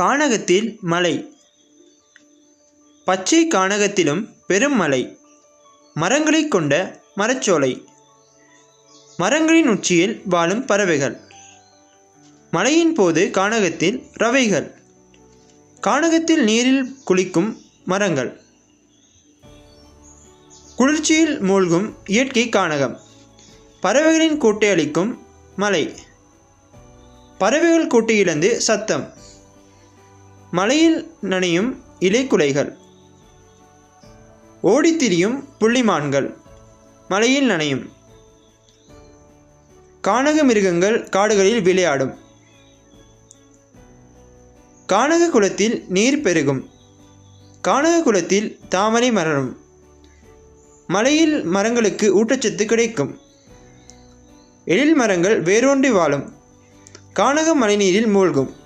கானகத்தில் மலை. பச்சை கானகத்திலும் பெரும் மலை. மரங்களைக் கொண்ட மரச்சோலை. மரங்களின் உச்சியில் வாழும் பறவைகள். மழையின் போது கானகத்தில் ரவைகள். கானகத்தில் நீரில் குளிக்கும் மரங்கள். குளிர்ச்சியில் மூழ்கும் இயற்கை கானகம். பறவைகளின் கூட்டை அளிக்கும் மலை. பறவைகள் கூட்டை இழந்து சத்தம். மலையில் நனையும் இலைக்குலைகள். ஓடித்திரியும் புள்ளிமான்கள் மலையில் நனையும். கானக மிருகங்கள் காடுகளில் விளையாடும். கானக குளத்தில் நீர் பெருகும். கானக குளத்தில் தாமரை மலரும். மலையில் மரங்களுக்கு ஊட்டச்சத்து கிடைக்கும். எழில் மரங்கள் வேரூன்றி வாழும். கானக மழைநீரில் மூழ்கும்.